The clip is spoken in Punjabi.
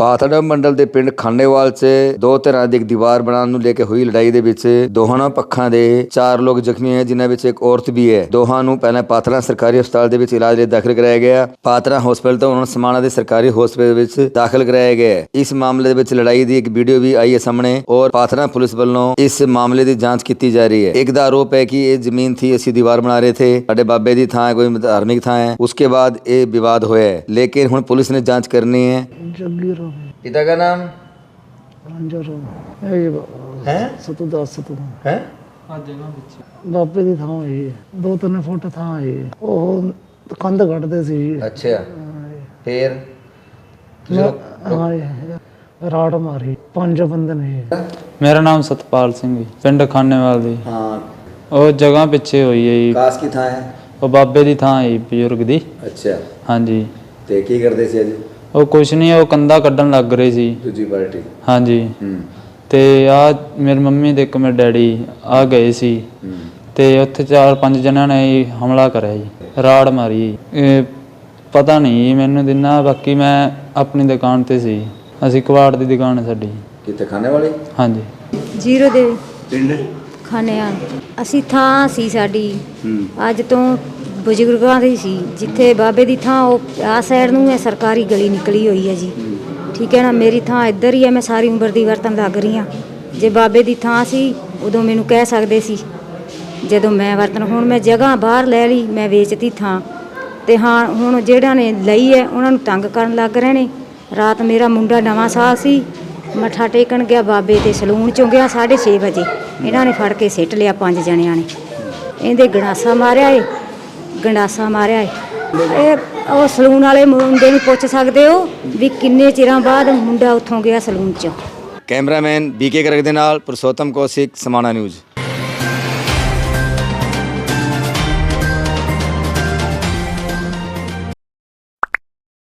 ਪਾਤੜਾ ਮੰਡਲ ਦੇ ਪਿੰਡ ਖਾਨੇਵਾਲ 'ਚ ਦੋ ਧਿਰਾਂ ਦੀ ਇੱਕ ਦੀਵਾਰ ਬਣਾਉਣ ਨੂੰ ਲੈ ਕੇ ਹੋਈ ਲੜਾਈ ਦੇ ਵਿੱਚ ਦੋਹਾਂ ਪੱਖਾਂ ਦੇ ਚਾਰ ਲੋਕ ਜ਼ਖਮੀ ਹੋਏ ਜਿਨ੍ਹਾਂ ਵਿੱਚ ਇੱਕ ਔਰਤ ਵੀ ਹੈ ਦੋਹਾਂ ਨੂੰ ਪਹਿਲਾਂ ਪਾਤੜਾ ਸਰਕਾਰੀ ਹਸਪਤਾਲ ਦੇ ਵਿੱਚ ਇਲਾਜ ਲਈ ਦਾਖਲ ਕਰਾਇਆ ਗਿਆ ਪਾਤੜਾ ਹਸਪਤਾਲ ਤੋਂ ਉਹਨਾਂ ਨੂੰ ਸਮਾਣਾ ਦੇ ਸਰਕਾਰੀ ਹਸਪਤਾਲ ਵਿੱਚ ਦਾਖਲ ਕਰਾਇਆ ਗਿਆ ਹੈ। ਇਸ ਮਾਮਲੇ ਦੇ ਵਿੱਚ ਲੜਾਈ ਦੀ ਇੱਕ ਵੀਡੀਓ ਵੀ ਆਈ ਹੈ ਸਾਹਮਣੇ ਔਰ ਪਾਤੜਾ ਪੁਲਿਸ ਵੱਲੋਂ ਇਸ ਮਾਮਲੇ ਦੀ ਜਾਂਚ ਕੀਤੀ ਜਾ ਰਹੀ ਹੈ ਇੱਕ ਦਾ ਆਰੋਪ है कि ये जमीन थी ਅਸੀਂ ਦੀਵਾਰ ਬਣਾ ਰਹੇ थे ਸਾਡੇ ਬਾਬੇ ਦੀ ਥਾਂ ਹੈ ਕੋਈ ਧਾਰਮਿਕ ਥਾਂ ਹੈ उसके बाद ਇਹ ਵਿਵਾਦ ਹੋਇਆ ਹੈ ਲੇਕਿਨ ਹੁਣ ਪੁਲਿਸ ਨੇ ਜਾਂਚ ਕਰਨੀ ਹੈ ਜੱਗੀ ਰੋ ਪਿਤਾ ਦਾ ਨਾਮ ਰਾਂਝਾ ਰੋ ਇਹ ਹੈ ਸਤੂ ਦਾਸ ਸਤੂ ਹੈ ਬਾਪੇ ਦੀ ਥਾਂ ਇਹ ਹੈ। ਦੋ ਤਿੰਨ ਫੁੱਟ ਥਾਂ ਇਹ ਹੈ। ਉਹ ਕੰਧ ਕੱਢਦੇ ਸੀ ਅੱਛਾ ਫੇਰ ਹਾਂ ਇਹ ਰਾੜ ਮਾਰੀ ਪੰਜ ਬੰਦੇ ਨੇ। ਮੇਰਾ ਨਾਮ ਸਤਪਾਲ ਸਿੰਘ ਜੀ ਪਿੰਡ ਖਾਨੇਵਾਲ ਦੀ ਹਾਂ ਉਹ ਜਗ੍ਹਾ ਪਿੱਛੇ ਹੋਈ ਹੈ ਜੀ ਕਾਸ ਕੀ ਥਾਂ ਹੈ ਉਹ ਬਾਬੇ ਦੀ ਥਾਂ ਹੈ ਜੀ ਬਜ਼ੁਰਗ ਦੀ ਅੱਛਾ ਹਾਂਜੀ ਤੇ ਕੀ ਕਰਦੇ ਸੀ ਅੱਜ? ਉਹ ਕੁਛ ਨਹੀਂ ਉਹ ਕੰਧਾ ਕੱਢਣ ਲੱਗ ਰਹੇ ਸੀ। ਦੂਜੀ ਪਾਰਟੀ। ਹਾਂਜੀ। ਹੂੰ। ਤੇ ਆ ਮੇਰੀ ਮੰਮੀ ਤੇ ਇੱਕ ਮੇਰੇ ਡੈਡੀ ਆ ਗਏ ਸੀ। ਹੂੰ। ਤੇ ਉੱਥੇ ਚਾਰ ਪੰਜ ਜਣਿਆਂ ਨੇ ਹਮਲਾ ਕਰਿਆ ਜੀ ਰਾੜ ਮਾਰੀ ਇਹ ਪਤਾ ਨਹੀਂ ਜੀ ਮੈਨੂੰ ਦਿਨਾ ਬਾਕੀ ਮੈਂ ਆਪਣੀ ਦੁਕਾਨ ਤੇ ਸੀ। ਅਸੀਂ ਕਬਾੜ ਦੀ ਦੁਕਾਨ ਹੈ ਸਾਡੀ। ਕਿਤੇ ਖਾਣੇ ਵਾਲੇ? ਹਾਂਜੀ। ਜੀਰੋ ਦੇ। ਪਿੰਡ? ਖਾਨਿਆਂ ਅਸੀਂ ਥਾਂ ਸੀ ਸਾਡੀ। ਹੂੰ। ਅੱਜ ਤੋਂ ਬਜ਼ੁਰਗਾਂ ਦੀ ਸੀ, ਜਿੱਥੇ ਬਾਬੇ ਦੀ ਥਾਂ, ਉਹ ਆ ਸਾਈਡ ਨੂੰ ਹੈ ਸਰਕਾਰੀ ਗਲੀ ਨਿਕਲੀ ਹੋਈ ਹੈ ਜੀ। ਠੀਕ ਹੈ ਨਾ, ਮੇਰੀ ਥਾਂ ਇੱਧਰ ਹੀ ਹੈ, ਮੈਂ ਸਾਰੀ ਉਮਰ ਦੀ ਵਰਤਨ ਲੱਗ ਰਹੀ ਹਾਂ। ਜੇ ਬਾਬੇ ਦੀ ਥਾਂ ਸੀ, ਉਦੋਂ ਮੈਨੂੰ ਕਹਿ ਸਕਦੇ ਸੀ, ਜਦੋਂ ਮੈਂ ਵਰਤਨ ਹੁਣ ਮੈਂ ਜਗ੍ਹਾ ਬਾਹਰ ਲੈ ਲਈ, ਮੈਂ ਵੇਚਤੀ ਥਾਂ। ਤੇ ਹਾਂ, ਹੁਣ ਜਿਹੜਾ ਨੇ ਲਈ ਹੈ, ਉਹਨਾਂ ਨੂੰ ਤੰਗ ਕਰਨ ਲੱਗ ਰਹੇ ਨੇ। ਰਾਤ ਮੇਰਾ ਮੁੰਡਾ ਨਵਾਂ ਸਾਹ ਸੀ, ਮੱਠਾ ਟੇਕਣ ਗਿਆ ਬਾਬੇ ਤੇ ਸਲੂਨ ਚੋਂ ਗਿਆ 6:30 ਵਜੇ। ਇਹਨਾਂ ਨੇ ਫੜ ਕੇ ਸਿੱਟ ਲਿਆ ਪੰਜ ਜਣਿਆਂ ਨੇ। ਇਹਦੇ ਗਣਾਸਾ ਮਾਰਿਆ ਏ। ਗੰਡਾਸਾ ਮਾਰਿਆ ਏ। ਇਹ ਉਹ ਸਲੂਨ ਵਾਲੇ ਮੁੰਡੇ ਨੂੰ ਪੁੱਛ ਸਕਦੇ ਹੋ ਵੀ ਕਿੰਨੇ ਚਿਰਾਂ ਬਾਅਦ ਮੁੰਡਾ ਉੱਥੋਂ ਗਿਆ ਸਲੂਨ 'ਚ। ਕੈਮਰਾਮੈਨ ਬੀਕੇ ਗਰਗ ਦੇ ਨਾਲ ਪੁਰਸ਼ੋਤਮ ਕੌਸ਼ਿਕ, ਸਮਾਣਾ ਨਿਊਜ਼।